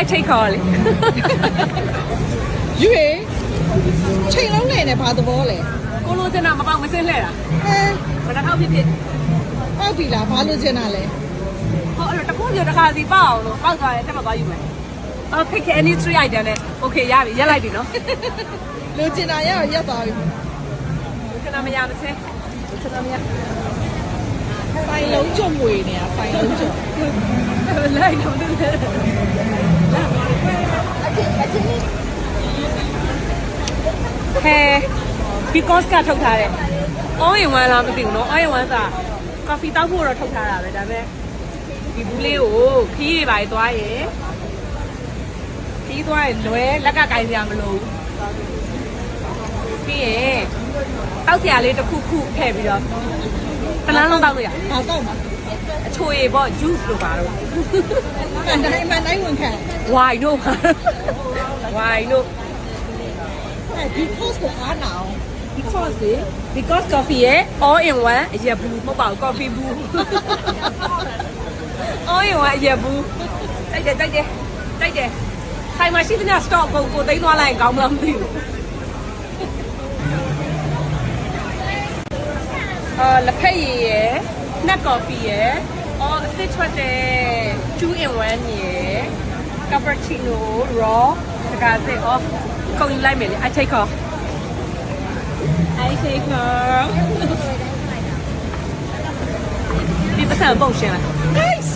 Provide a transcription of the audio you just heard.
I take call လေရွေချိန်လုံးနေနဲ့ဘာသဘောလဲကိုလိုချင်တာမပေါက်မစင်းလှဲ့တာဟဲဘယ်တစ်ခေါက်ဖြစ်ဖြစ်ပောက်ပြီလားဘာလို့ချင်တာလဲဟောအဲ့တော့တစ်ခုပြတစ်ခါစီပေါက်အောင်လို့ပေါက်သွားရင်တက်မသွားယူမယ်အော် pick any three item နဲ့ okay ရပြီရက်လိုက်ပြီနော်လိုချင်တာရတော့ရက်သွားပြီချင်တာမရမချင်းချင်တာမရဖိုင်လုံးကြုံငွေနေတာဖိုင်လုံးကြုံလိုက်တော့တယ် ဟဲ because ကထုတ်ထားတယ် all in one လားမသိဘူးနော် all in one က coffee တောက်ဖို့တော့ထုတ်ထားတာပဲဒါပေမဲ့ဒီဘူးလေးကိုခီးတွေပါသွားရင်ခီးသွားရင်လွယ်လက်ကကင်စရာမလိုဘူးပြီးရင်တောက်စရာလေးတစ်ခုခုထည့်ပြီးတော့တလန်းလုံးတောက်လို့ရတယ်ဘာတော့မှာအချိုရည်ပေါ့ juice လို့ပါတော့အန်တိုင်းမန်တိုင်းဝင်ခံ why တို့ ပါ why တို့အဲဒီ course ကိုအားနာအောင် because လေ because coffee ရဲ့ all in one အရက်ဘူးမဟုတ်ပါဘူး coffee ဘူး all in one အရက်ဘူးတိုက်တယ်တိုက်တယ်တိုက်တယ်ဆိုင်မှာရှိတဲ့ stock ကိုကိုသိမ်းသွားလိုက်ရင်ကောင်းမလားမသိဘူးအာလက်ဖက်ရည်ရယ်နှက် coffee ရယ်အော်အသစ်ထွက်တဲ့2 in 1ရယ် cappuccino raw တကားစစ်အော်ခုံယူလိုက်မယ်လေ I take off I take off ဒီပတ်စံပုံရှင်းလား Nice